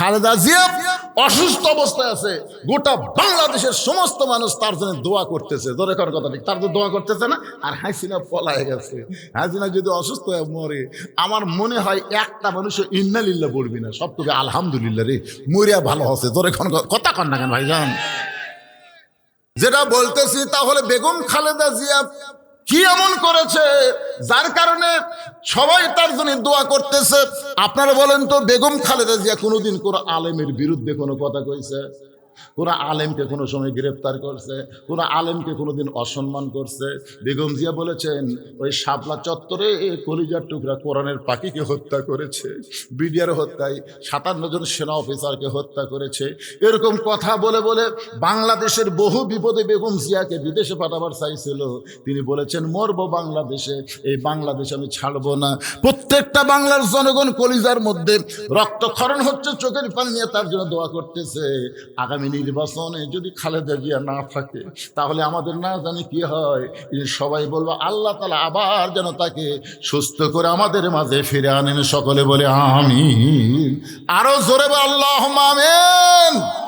খালেদা জিয়া অসুস্থ অবস্থায় আছে। গোটা বাংলাদেশের সমস্ত মানুষ তার জন্য দোয়া করতেছে। ধরে করার কথা ঠিক, তার তো দোয়া করতেছে না, আর হাসিনা পলায় গেছে। হাসিনা যদি অসুস্থ হয়ে মরে, আমার মনে হয় একটা মানুষ ইন্নালিল্লা পড়বি না, সব তোকে আলহামদুলিল্লাহ রে, মরিয়া ভালো হচ্ছে। ধরে কথা কন না কেন ভাইজান? যেটা বলতেছি তাহলে বেগম খালেদা জিয়া কি এমন করেছে? যার কারণে সবাই তার জন্য দোয়া করতেছে। আপনারা বলেন তো, বেগম খালেদা জিয়া কোনোদিন কোনো আলেমের বিরুদ্ধে কোনো কথা কইছে? কোনো আলেমকে কোনো সময় গ্রেপ্তার করছে, কোনো আলেমকে কোনোদিন অসম্মান করছে। বেগম জিয়া বলেছেন, ওই শাপলা চত্বরে কলিজার টুকরা কোরআনের পাখিকে হত্যা করেছে, বিডিআর হত্যায় সাতান্ন জন সেনা অফিসারকে হত্যা করেছে। এরকম কথা বলে বলে বাংলাদেশের বহু বিপদে বেগম জিয়াকে বিদেশে পাঠাবার চাইছিল তিনি বলেছেন, মরবো বাংলাদেশে, এই বাংলাদেশ আমি ছাড়বো না। প্রত্যেকটা বাংলার জনগণ কলিজার মধ্যে রক্তক্ষরণ হচ্ছে, চোখের পানি নিয়ে তার জন্য দোয়া করতেছে। আগামী নির্বাচনে যদি খালেদা জিয়া না থাকে, তাহলে আমাদের না জানি কি হয়। সবাই বলব, আল্লাহ তালা আবার যেন তাকে সুস্থ করে আমাদের মাঝে ফিরে আনেন। সকলে বলে আমি আরও জোরে আল্লাহ আমেন।